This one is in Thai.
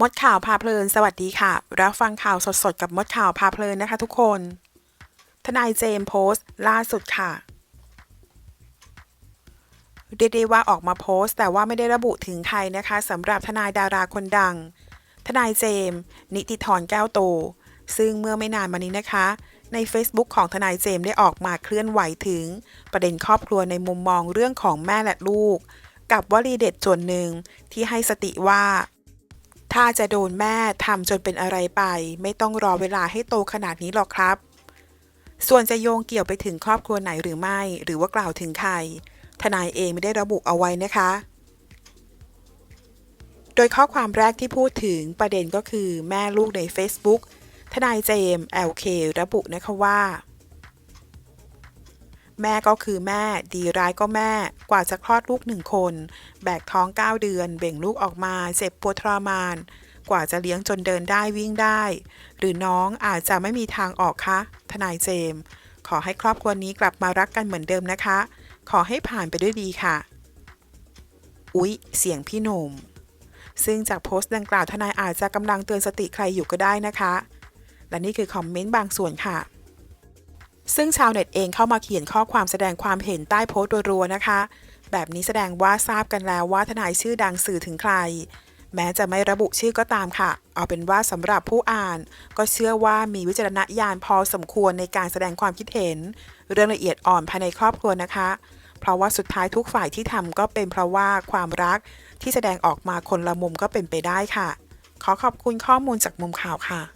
มดข่าวพาเพลิน สวัสดีค่ะ รับฟังข่าวสดๆ กับมดข่าวพาเพลินนะคะทุกคน ทนายเจมส์โพสต์ ล่าสุดค่ะ เรียกได้ว่าออกมาโพสต์ แต่ว่าไม่ได้ระบุถึงใครนะคะสำหรับทนายดาราคนดัง ทนายเจมส์นิติธรแก้วโต ซึ่งเมื่อไม่นานมานี้นะคะ ใน Facebook ของทนายเจมส์ได้ออกมาเคลื่อนไหวถึง ประเด็นครอบครัวในมุมมองเรื่องของแม่และลูก กับวลีเด็ดส่วนหนึ่งที่ให้สติว่า ถ้าจะโดนแม่ทำจนเป็นอะไรไป ไม่ต้องรอเวลาให้โตขนาดนี้หรอกครับ ส่วนจะโยงเกี่ยวไปถึงครอบครัวไหนหรือไม่ หรือว่ากล่าวถึงใคร ทนายเองไม่ได้ระบุเอาไว้นะคะ โดยข้อความแรกที่พูดถึงประเด็นก็คือแม่ลูกใน Facebook ทนายเจมส์ LK ระบุนะคะว่า แม่ก็คือแม่ ดีร้ายก็แม่ กว่าจะคลอดลูกหนึ่งคน แบกท้อง 9 เดือน เบ่งลูกออกมา เจ็บปวดทรมาน กว่าจะเลี้ยงจนเดินได้วิ่งได้ หรือน้องอาจจะไม่มีทางออกคะ ทนายเจมส์ขอให้ครอบครัวนี้กลับมารักกันเหมือนเดิมนะคะ ขอให้ผ่านไปด้วยดีค่ะ อุ๊ย เสียงพี่หนุ่ม ซึ่งจากโพสต์ดังกล่าวทนายอาจจะกำลังเตือนสติใครอยู่ก็ได้นะคะ และนี่คือคอมเมนต์บางส่วนค่ะ ซึ่งชาวเน็ตเองเข้ามาเขียนข้อความแสดงความเห็นใต้โพสต์รัวๆนะคะ แบบนี้แสดงว่าทราบกันแล้วว่าทนายชื่อดังสื่อถึงใคร แม้จะไม่ระบุชื่อก็ตามค่ะ เอาเป็นว่าสำหรับผู้อ่าน ก็เชื่อว่ามีวิจารณญาณพอสมควรในการแสดงความคิดเห็น เรื่องละเอียดอ่อนภายในครอบครัวนะคะ เพราะว่าสุดท้ายทุกฝ่ายที่ทำก็เป็นเพราะว่าความรักที่แสดงออกมาคนละมุมก็เป็นไปได้ค่ะ ขอขอบคุณข้อมูลจากมุมข่าวค่ะ